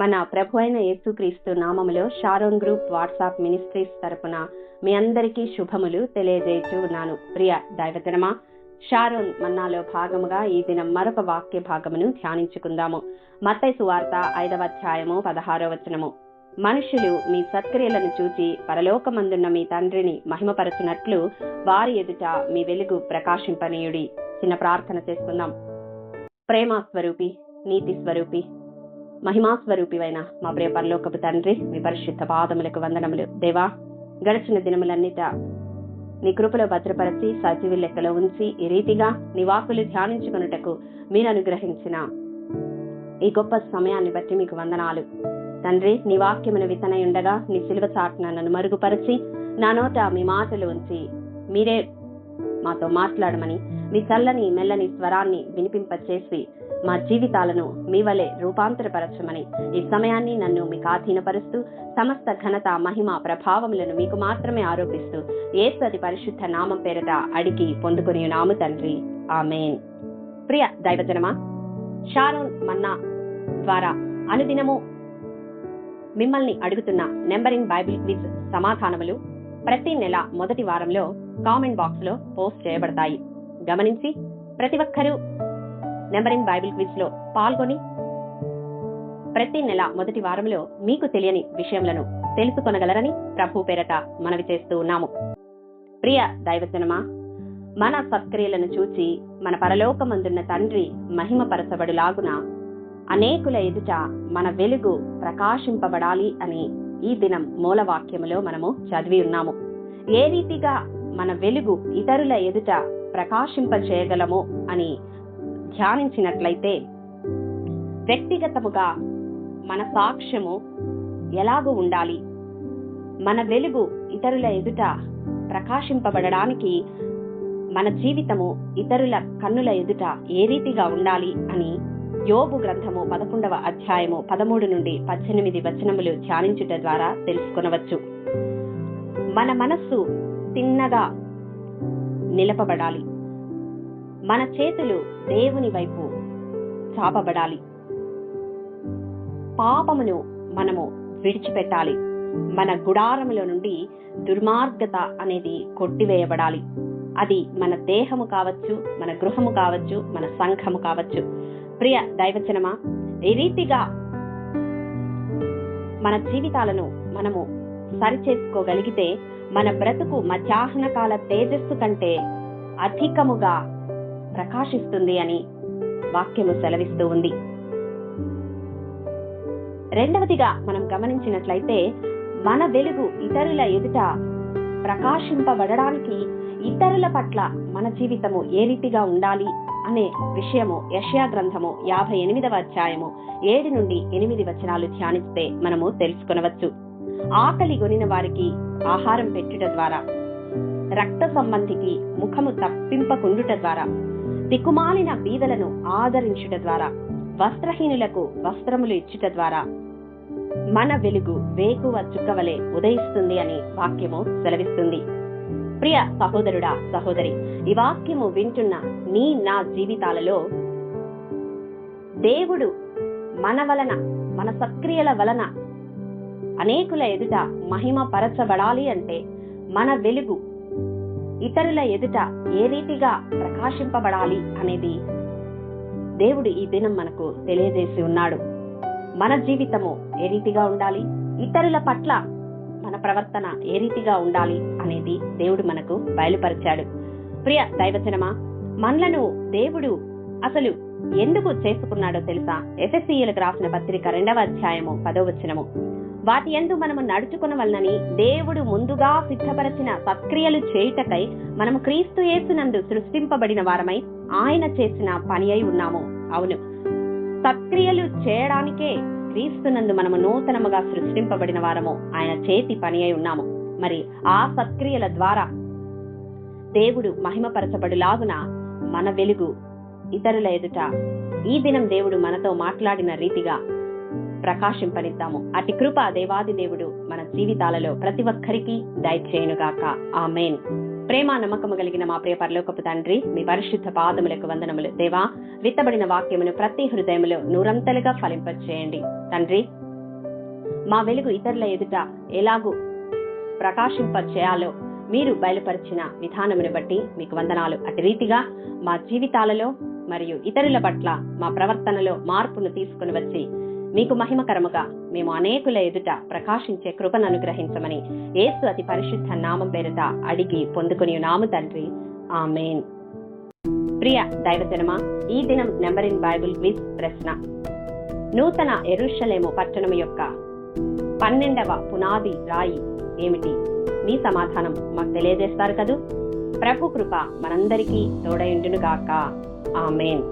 మన ప్రభు అయిన యేసుక్రీస్తు నామములో షారోన్ గ్రూప్ వాట్సాప్ మినిస్ట్రీస్ తరపున మీ అందరికీ శుభములు తెలియజేయచూ ఉన్నాను ప్రియ దైవజనమా షారోన్ మన్నాలో భాగముగా ఈ దినం మరొక వాక్య భాగమును ధ్యానించుకుందాము. మత్తై సువార్త ఐదవ అధ్యాయము పదహారో వచనము. మనుషులు మీ సత్క్రియలను చూచి పరలోకమందున్న మీ తండ్రిని మహిమపరచునట్లు వారి ఎదుట మీ వెలుగు ప్రకాశింపనీయుడి. చిన్న ప్రార్థన చేసుకుందాం ప్రేమ స్వరూపి నీతి స్వరూపి మహిమా స్వరూపివైన మా ప్రియ పరలోకపు తండ్రి మీ పరిశుద్ధ పాదములకు వందనములు. దేవా గడిచిన దినములన్నిట నీ కృపలో భద్రపరచి సజీవి లెక్కలో ఉంచి ఈ రీతిగా నీ వాకులు ధ్యానించుకున్నటకు మీరు అనుగ్రహించిన ఈ గొప్ప సమయాన్ని బట్టి మీకు వందనాలు. తండ్రి నీ వాక్యమును విత్తనై ఉండగా నీ సిలువ చాటున నన్ను మరుగుపరిచి నా నోట మీ మాటలు ఉంచి మీరే మాతో మాట్లాడమని మీ చల్లని మెల్లని స్వరాన్ని వినిపింపచేసి మా జీవితాలను మీ వలె రూపాంతరపరచమని ఈ సమయాన్ని నన్ను మీకు ఆధీనపరుస్తూ సమస్త ఘనత మహిమ ప్రభావములను మీకు మాత్రమే ఆరోపిస్తూ ఏసది పరిశుద్ధ నామం పేరట అడిగి పొందుకుని నాము తండ్రి. ఆమెన్. ప్రియ దైవజనమా షారోన్ మన్నా ద్వారా అనుదినము మిమ్మల్ని అడుగుతున్న నెంబరింగ్ బైబిల్ క్విజ్ సమాధానములు ప్రతి నెల మొదటి వారంలో కామెంట్ బాక్స్లో పోస్ట్ చేయబడతాయి. గమనించి ప్రతి ఒక్కరూ నెంబరింగ్ బైబిల్ క్విజ్లో పాల్గొని ప్రతి నెల మొదటి వారంలో మీకు తెలియని విషయములను తెలుసుకొనగలరని ప్రభు పేరట మనవి చేస్తూ ఉన్నాము. ప్రియ దైవజనమా మన సత్క్రియలను చూచి మన పరలోకమందున్న తండ్రి మహిమపరచబడులాగున అనేకుల ఎదుట మన వెలుగు ప్రకాశింపబడాలి అని ఈ దినం మూలవాక్యములో మనము చదివి ఉన్నాము. ఏ రీతిగా మన వెలుగు ఇతరుల ఎదుట ప్రకాశింప చేయగలము అని ధ్యానించినట్లయితే వ్యక్తిగతముగా మన సాక్ష్యము ఎలాగూ ఉండాలి? మన వెలుగు ఇతరుల ఎదుట ప్రకాశింపబడడానికి మన జీవితము ఇతరుల కన్నుల ఎదుట ఏ రీతిగా ఉండాలి అని యోబు గ్రంథము పదకొండవ అధ్యాయము పదమూడు నుండి పద్దెనిమిది వచనములు ధ్యానించుట ద్వారా తెలుసుకొనవచ్చు. మన మనస్సు తిన్నగా నిలపబడాలి. మన చేతులు దేవుని వైపు చాపబడాలి. పాపమును మనము విడిచిపెట్టాలి. మన గుడారములో నుండి దుర్మార్గత అనేది కొట్టివేయబడాలి. అది మన దేహము కావచ్చు మన గృహము కావచ్చు మన సంఘము కావచ్చు. ప్రియ దైవచనమా ఈ రీతిగా మన జీవితాలను మనము సరిచేసుకోగలిగితే మన బ్రతుకు మధ్యాహ్న కాల తేజస్సు కంటే అధికముగా ప్రకాశిస్తుంది అని వాక్యము సెలవిస్తూ ఉంది. రెండవదిగా మనం గమనించినట్లయితే మన వెలుగు ఇతరుల ఎదుట ప్రకాశింపబడడానికి ఇతరుల పట్ల మన జీవితము ఏ రీతిగా ఉండాలి అనే విషయము యషయా గ్రంథము యాభై ఎనిమిదవ అధ్యాయము ఏడు నుండి ఎనిమిది వచనాలు ధ్యానిస్తే మనము తెలుసుకొనవచ్చు. ఆకలి గొనిన వారికి ఆహారం పెట్టుట ద్వారా రక్త సంబంధికి ముఖము తప్పింపకుండుట ద్వారా దిక్కుమాలిన బీదలను ఆదరించుట ద్వారా వస్త్రహీనులకు వస్త్రములు ఇచ్చుట ద్వారా మన వెలుగు వేకువ చుక్కవలే ఉదయిస్తుంది అని వాక్యము సెలవిస్తుంది. ప్రియ సహోదరుడా సహోదరి ఈ వాక్యము వింటున్న నీ నా జీవితాలలో దేవుడు మన వలన మన సక్రియల వలన అనేకుల ఎదుట మహిమ పరచబడాలి అంటే మన వెలుగు ఇతరుల ఎదుట ఏ రీతిగా ప్రకాశింపబడాలి అనేది దేవుడు ఈ దినం మనకు తెలియజేసి ఉన్నాడు. మన జీవితము ఏ రీతిగా ఉండాలి? ఇతరుల పట్ల మన ప్రవర్తన ఏ రీతిగా ఉండాలి అనేది దేవుడు మనకు బయలుపరిచాడు. ప్రియ దైవచనమా మనలను దేవుడు అసలు ఎందుకు చేసుకున్నాడో తెలుసా? ఎఫ్ఎస్సీలకు రాసిన పత్రిక రెండవ అధ్యాయము పదో వచనము. వాటి ఎందు మనము నడుచుకున్న వలనని దేవుడు ముందుగా సిద్ధపరచిన సత్క్రియలు చేయుటకై మనము క్రీస్తు యేసునందు సృష్టింపబడిన వారమై ఆయన చేసిన పని అయి ఉన్నాము. అవును. సత్క్రియలు చేయడానికే క్రీస్తునందు మనము నూతనముగా సృష్టింపబడిన వారము. ఆయన చేతి పని అయి ఉన్నాము. మరి ఆ సత్క్రియల ద్వారా దేవుడు మహిమపరచబడులాగున మన వెలుగు ఇతరుల ఎదుట ఈ దినం దేవుడు మనతో మాట్లాడిన రీతిగా ప్రకాశింపనిద్దాము అతి కృప దేవాది దేవుడు మన జీవితాలలో ప్రతి ఒక్కరికి దయచేయునుగాక. మెయిన్ ప్రేమ నమ్మకము కలిగిన మా ప్రియ పరలోకపు తండ్రి మీ పరిశుద్ధ పాదములకు వందనములు. దేవా విత్తబడిన వాక్యమును ప్రతి హృదయములో నూరంతలుగా ఫలింపచేయండి. తండ్రి మా వెలుగు ఇతరుల ఎదుట ఎలాగూ ప్రకాశింప చేయాలో మీరు బయలుపరిచిన విధానమును బట్టి మీకు వందనాలు. అటు రీతిగా మా జీవితాలలో మరియు ఇతరుల పట్ల మా ప్రవర్తనలో మార్పును తీసుకుని వచ్చి మీకు మహిమకరముగా మేము అనేకుల ఎదుట ప్రకాశించే కృపను అనుగ్రహించమని ఏసు అతి పరిశుద్ధ నామం పేరిట అడిగి పొందుకుని నాము తండ్రి. ఆమెన్. ప్రియ దైవజనమా ఈ దినం నెంబర్ ఇన్ బైబుల్ క్విజ్ ప్రశ్న. నూతన ఎరుషలేము పట్టణం యొక్క పన్నెండవ పునాది రాయి ఏమిటి? మీ సమాధానం మాకు తెలియజేస్తారు కదూ? ప్రభు కృప మనందరికీ తోడయుండునుగాక ఆమెన్.